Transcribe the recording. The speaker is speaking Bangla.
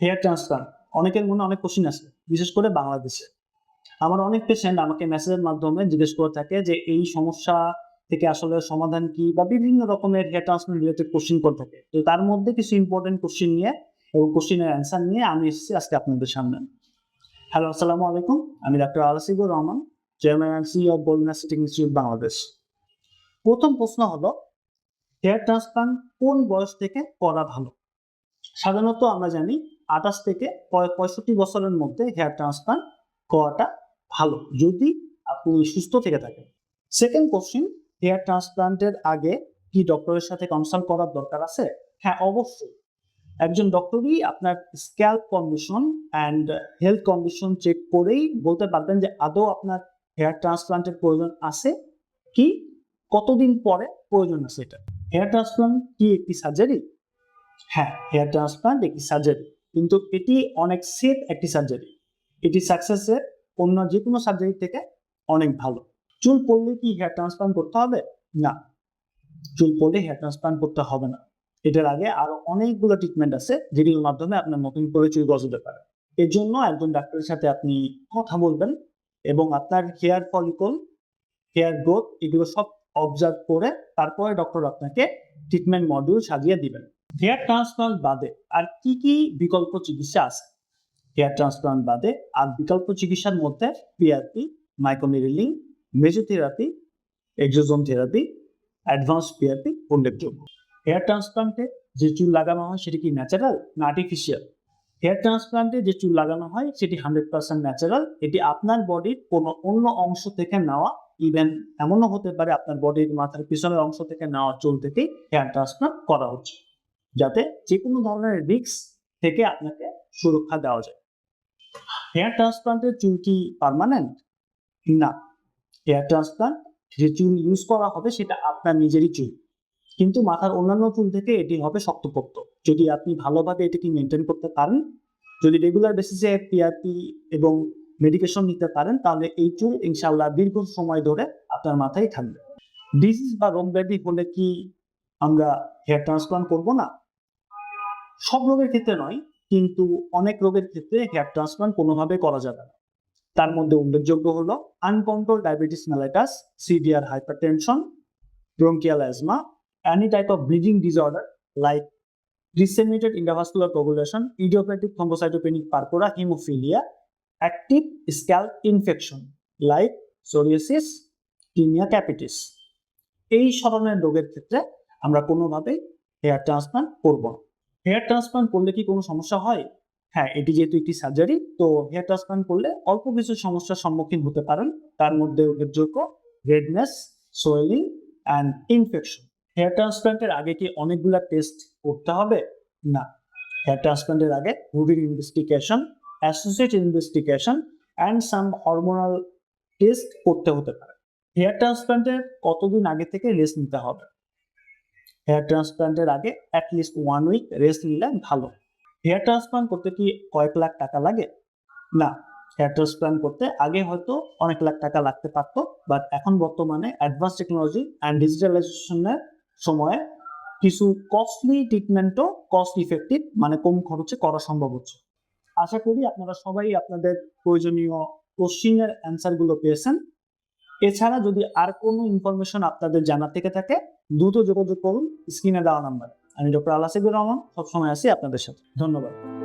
হেয়ার ট্রান্সপ্লান্ট অনেকের মনে অনেক কোশ্চিন আছে বিশেষ করে বাংলাদেশে। আমার অনেক পেশেন্ট আমাকে মেসেজের মাধ্যমে জিজ্ঞেস করে থাকে যে, এই সমস্যা থেকে আসলে সমাধান কি? বা বিভিন্ন রকমের হেয়ার ট্রান্সপ্লান্ট রিলেটেড কোশ্চিন করে থাকে। তো তার মধ্যে কিছু ইম্পর্টেন্ট কোশ্চিন নিয়ে এবং কোশ্চিনের অ্যান্সার নিয়ে আমি এসেছি আজকে আপনাদের সামনে। হ্যালো আসসালামু আলাইকুম। আমি doctor Alasibur Rahman chairman and CEO of golden city institute Bangladesh প্রথম প্রশ্ন হলো হেয়ার ট্রান্সপ্লান্ট কোন বয়স থেকে করা ভালো? সাধারণত আমরা জানি আঠাশ থেকে পঁয়ষট্টি বছরের মধ্যে হেয়ার ট্রান্সপ্লান্ট করাটা ভালো। যদি আপনি সুস্থ থেকে থাকেন। সেকেন্ড কোশ্চিন হেয়ার ট্রান্সপ্লান্টের আগে কি ডক্টরের সাথে কনসাল্ট করার দরকার আছে? হ্যাঁ অবশ্যই। একজন ডক্টরই আপনার scalp condition and health condition check করেই বলতে পারবেন যে আদৌ আপনার হেয়ার ট্রান্সপ্লান্টের প্রয়োজন আছে কি? কতদিন পরে প্রয়োজন আছে এটা? হেয়ার ট্রান্সপ্লান্ট কি একটি সার্জারি হ্যাঁ হেয়ার ট্রান্সপ্লান্ট একটি সার্জারি কিন্তু এটি অনেক সেফ একটি সার্জারি এটি সাকসেসের অন্য যে কোনো সার্জারি থেকে অনেক ভালো। চুল পড়লে কি হেয়ার ট্রান্সপ্লান্ট করতে হবে? না। চুল পড়লে হেয়ার ট্রান্সপ্লান্ট করতে হবে না। এটার আগে আরও অনেকগুলো ট্রিটমেন্ট আছে যেগুলোর মাধ্যমে আপনার নতুন করে চুল গজাতে পারে। এর জন্য একজন ডাক্তারের সাথে আপনি কথা বলবেন এবং আপনার হেয়ার ফলিকল হেয়ার গ্রোথ এগুলো সব অবজার্ভ করে তারপরে ডক্টর আপনাকে ট্রিটমেন্ট মডিউল সাজিয়ে দিবেন। হেয়ার ট্রান্সপ্লান্ট বাদে আর কি কি বিকল্প চিকিৎসা আছে? হেয়ার ট্রান্সপ্লান্ট বাদে আর বিকল্প চিকিৎসার মধ্যে PRP microneedling mesotherapy exosome therapy advance PRP উল্লেখযোগ্য হেয়ার ট্রান্সপ্লান্টে যে চুল লাগানো হয় সেটি কি ন্যাচারাল না আর্টিফিশিয়াল হেয়ার ট্রান্সপ্লান্টে যে চুল লাগানো হয় সেটি হান্ড্রেড পার্সেন্ট ন্যাচারাল এটি আপনার বডির কোনো অন্য অংশ থেকে নেওয়া ইভেন এমনও হতে পারে আপনার বডির মাথার পিছনের অংশ থেকে নেওয়া চুল থেকেই হেয়ার ট্রান্সপ্লান্ট করা হচ্ছে। যাতে যে কোনো ধরনের রিস্ক থেকে আপনাকে সুরক্ষা দেওয়া যায়। হেয়ার ট্রান্সপ্লান্টের চুল কি পার্মানেন্ট না। হেয়ার ট্রান্সপ্লান্ট যে চুল ইউজ করা হবে সেটা আপনার নিজেরই চুল। কিন্তু মাথার অন্যান্য চুল থেকে এটি হবে শক্তপোক্ত। যদি আপনি ভালোভাবে এটিকে মেনটেন করতে পারেন, যদি রেগুলার বেসিসে পিআরপি এবং মেডিকেশন নিতে পারেন, তাহলে এই চুল ইনশাল্লাহ দীর্ঘ সময় ধরে আপনার মাথায় থাকবে। ডিজিজ বা রোগ ব্যাধি হলে কি আমরা হেয়ার ট্রান্সপ্লান্ট করব না? সব রোগের ক্ষেত্রে নয়, কিন্তু অনেক রোগের ক্ষেত্রে হেয়ার ট্রান্সপ্লান্ট কোনোভাবে করা যাবে না। তার মধ্যে উল্লেখযোগ্য হলো uncontrol diabetes mellitus severe hypertension bronchial asthma any type of bleeding disorder like disseminated intravascular coagulation idiopathic thrombocytopenic purpura haemophilia active scalp infection like psoriasis tinea capitis এই ধরনের রোগের ক্ষেত্রে আমরা কোনোভাবেই হেয়ার ট্রান্সপ্লান্ট করব না। হেয়ার ট্রান্সপ্লান্ট করলে কি কোনো সমস্যা হয়? হ্যাঁ এটি যেহেতু একটি সার্জারি তো হেয়ার ট্রান্সপ্লান্ট করলে অল্প কিছু সমস্যার সম্মুখীন হতে পারেন। তার মধ্যে উল্লেখযোগ্য redness swelling and infection hair ট্রান্সপ্লান্টের আগে কি অনেকগুলা টেস্ট করতে হবে? না। হেয়ার ট্রান্সপ্লান্টের আগে routine investigation associate investigation and some hormonal test করতে হতে পারে। হেয়ার ট্রান্সপ্লান্টের কতদিন আগে থেকে রেস্ট নিতে হবে? হেয়ার ট্রান্সপ্লান্টের আগে অ্যাটলিস্ট ওয়ান উইক রেস্ট নিলে ভালো। হেয়ার ট্রান্সপ্লান্ট করতে কি কয়েক লাখ টাকা লাগে? না হেয়ার ট্রান্সপ্লান্ট করতে আগে হয়তো অনেক লাখ টাকা লাগতে পারতো বাট এখন বর্তমানে অ্যাডভান্স টেকনোলজি অ্যান্ড ডিজিটালাইজেশনের সময়ে কিছু কস্টলি ট্রিটমেন্টও কস্ট ইফেক্টিভ মানে কম খরচে করা সম্ভব হচ্ছে। আশা করি আপনারা সবাই আপনাদের প্রয়োজনীয় কোশ্চিনের অ্যান্সারগুলো পেয়েছেন। এছাড়া যদি আর কোনো ইনফরমেশন আপনাদের জানা থেকে থাকে, দ্রুত যোগাযোগ করুন স্ক্রিনে দেওয়া নাম্বার আমি ডক্টর আলাসিবুর রহমান, সবসময় আছি আপনাদের সাথে। ধন্যবাদ।